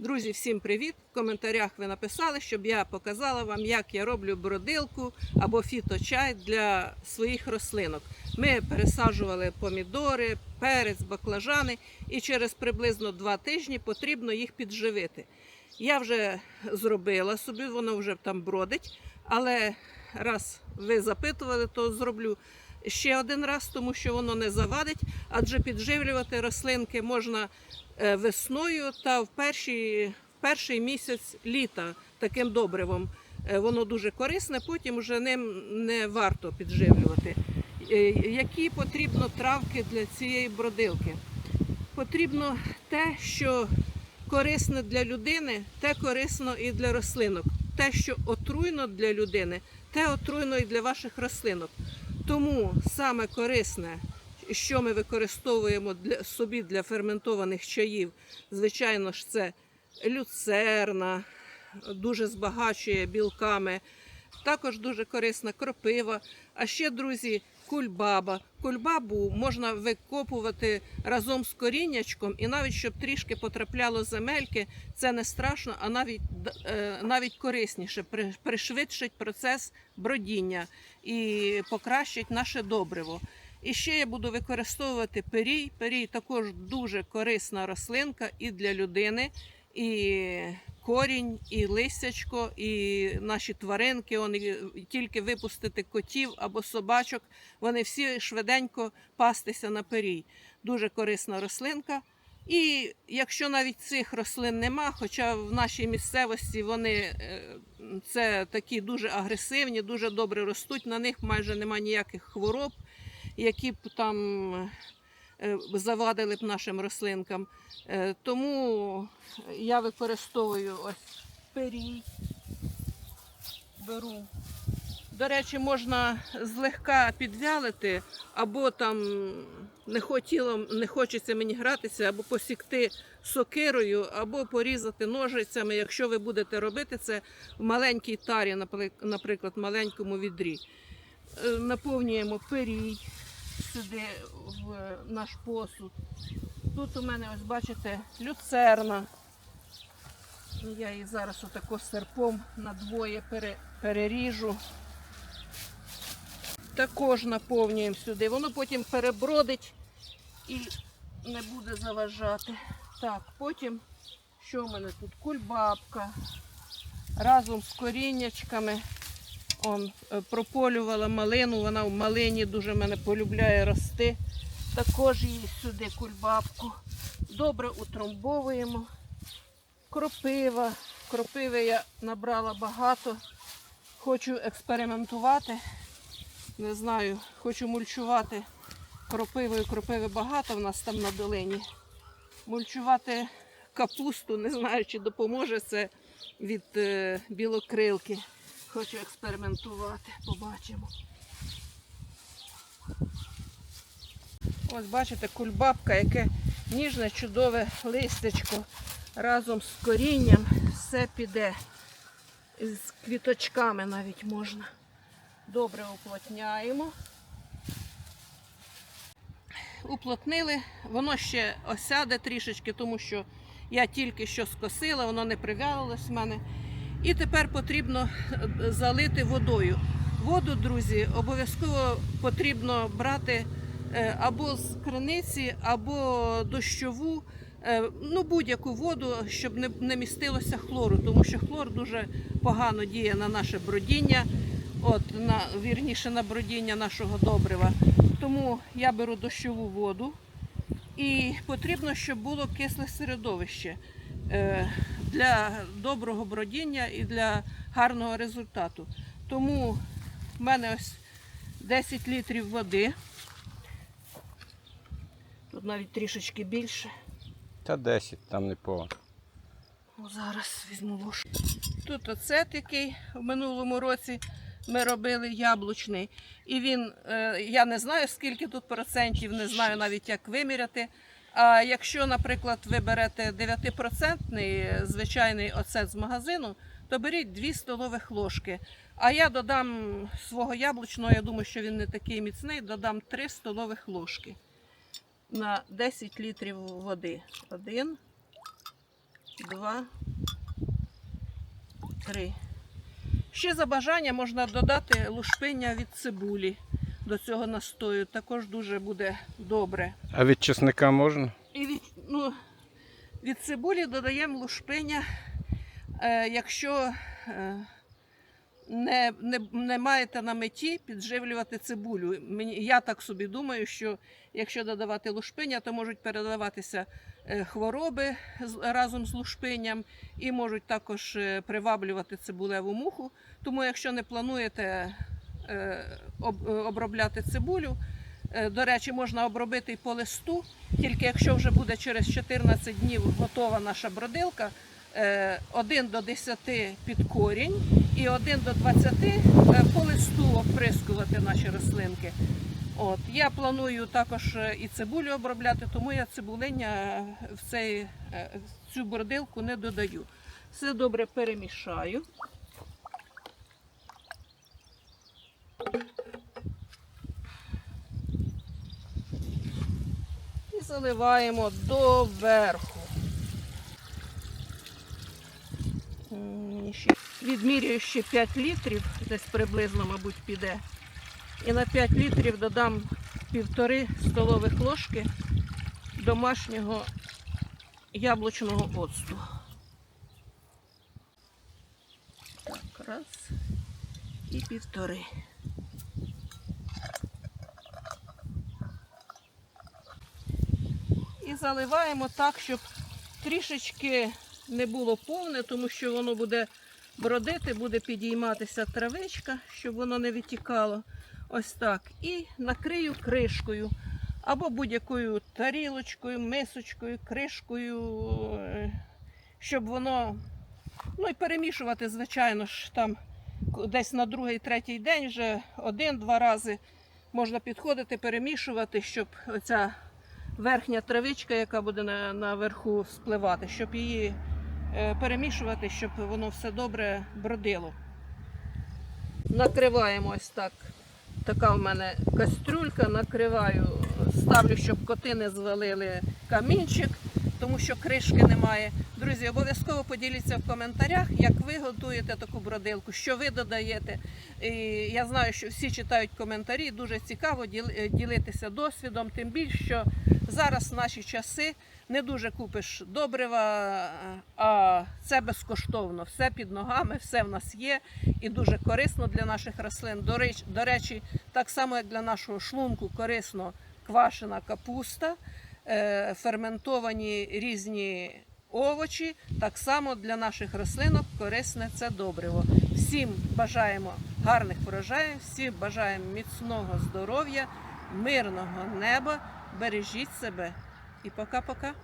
Друзі, всім привіт! В коментарях ви написали, щоб я показала вам, як я роблю бродилку або фіточай для своїх рослинок. Ми пересаджували помідори, перець, баклажани, і через приблизно два тижні потрібно їх підживити. Я вже зробила собі, воно вже там бродить, але раз ви запитували, то зроблю ще один раз, тому що воно не завадить, адже підживлювати рослинки можна е, весною та в перший, в перший місяць літа таким добривом. Е, Воно дуже корисне, потім вже ним не варто підживлювати. Е, Які потрібно травки для цієї бродилки? Потрібно те, що корисне для людини, те корисно і для рослинок. Те, що отруйно для людини, те отруйно і для ваших рослинок. Тому саме корисне, що ми використовуємо для собі для ферментованих чаїв, звичайно ж, це люцерна, дуже збагачує білками. Також дуже корисна кропива. А ще, друзі, кульбаба. Кульбабу можна викопувати разом з коріннячком, і навіть щоб трішки потрапляло земельки, це не страшно, а навіть, е, навіть корисніше, пришвидшить процес бродіння і покращить наше добриво. І ще я буду використовувати перій. Перій також дуже корисна рослинка і для людини, і корінь, і листячко, і наші тваринки. Вони тільки випустити котів або собачок, вони всі швиденько пастися на перій. Дуже корисна рослинка. І якщо навіть цих рослин нема, хоча в нашій місцевості вони е, це такі дуже агресивні, дуже добре ростуть, на них майже нема ніяких хвороб, які б там завадили б нашим рослинкам. Е, Тому я використовую ось перій, беру. До речі, можна злегка підвялити, або там не хотіло, не хочеться мені гратися, або посікти сокирою, або порізати ножицями, якщо ви будете робити це в маленькій тарі, наприклад, маленькому відрі. Е, Наповнюємо перій сюди в наш посуд. Тут у мене, ось бачите, люцерна. Я її зараз отако серпом надвоє пере, переріжу. Також наповнюємо сюди. Воно потім перебродить і не буде заважати. Так, потім, що в мене тут? Кульбабка. Разом з коріннячками. Он, е, прополювала малину, вона в малині дуже мене полюбляє рости. Також її сюди кульбабку. Добре утрамбовуємо. Кропива. Кропиви я набрала багато. Хочу експериментувати. Не знаю, хочу мульчувати кропивою. Кропиви багато в нас там на долині. Мульчувати капусту, не знаю, чи допоможе це від е, білокрилки. Хочу експериментувати, побачимо. Ось бачите, кульбабка, яке ніжне, чудове листечко разом з корінням все піде. З квіточками навіть можна. Добре уплотняємо. Уплотнили, воно ще осяде трішечки, тому що я тільки що скосила, воно не прив'ялилось в мене. І тепер потрібно е, залити водою. Воду, друзі, обов'язково потрібно брати е, або з криниці, або дощову, е, ну будь-яку воду, щоб не, містилося хлору, тому що хлор дуже погано діє на наше бродіння, от на вірніше на бродіння нашого добрива. Тому я беру дощову воду. І потрібно, щоб було кисле середовище для доброго бродіння і для гарного результату. Тому в мене ось 10 літрів води. Тут навіть трішечки більше. Та 10 там не повно. Ну, зараз візьму ложку. Тут оцет, який в минулому році ми робили яблучний. І він, е, я не знаю, скільки тут процентів, не знаю навіть як виміряти. А якщо, наприклад, ви берете 9% звичайний оцет з магазину, то беріть 2 столових ложки. А я додам свого яблучного, я думаю, що він не такий міцний, додам 3 столових ложки на 10 літрів води. Один, два, три. Ще за бажання можна додати лушпиння від цибулі до цього настою. Також дуже буде добре. А від чесника можна? І від, ну, від цибулі додаємо лушпиня, е, якщо е, не, не, не маєте на меті підживлювати цибулю. Мені, я так собі думаю, що якщо додавати лушпиня, то можуть передаватися е, хвороби разом з лушпинням і можуть також е, приваблювати цибулеву муху. Тому, якщо не плануєте обробляти цибулю, Е, До речі, можна обробити і по листу, тільки якщо вже буде через 14 днів готова наша бродилка, е, 1 до 10 під корінь і 1 до 20 е, по листу оприскувати наші рослинки. От. Я планую також е, і цибулю обробляти, тому я цибулиння е, в, цей, е, в цю бродилку не додаю. Все добре перемішаю. І заливаємо доверху. Відмірюю ще 5 літрів, десь приблизно, мабуть, піде. І на 5 літрів додам півтори столових ложки домашнього яблучного оцту. Так, раз і півтори. Заливаємо так, щоб трішечки не було повне, тому що воно буде бродити, буде підійматися травичка, щоб воно не витікало. Ось так. І накрию кришкою або будь-якою тарілочкою, мисочкою, кришкою, е, щоб воно. Ну і перемішувати, звичайно ж, там десь на другий, третій день вже один-два рази можна підходити, перемішувати, щоб оця верхня травичка, яка буде наверху спливати, щоб її е, перемішувати, щоб воно все добре бродило. Накриваємо ось так. Така в мене кастрюлька, накриваю, ставлю, щоб коти не звалили камінчик, тому що кришки немає. Друзі, обов'язково поділіться в коментарях, як ви готуєте таку бродилку, що ви додаєте. І я знаю, що всі читають коментарі, дуже цікаво ділитися досвідом, тим більше, що зараз в наші часи не дуже купиш добрива, а це безкоштовно. Все під ногами, все в нас є і дуже корисно для наших рослин. До речі, так само як для нашого шлунку корисно квашена капуста, е, ферментовані різні овочі. Так само для наших рослинок корисне це добриво. Всім бажаємо гарних врожаїв, всім бажаємо міцного здоров'я, мирного неба. Бережіть себе і пока-пока.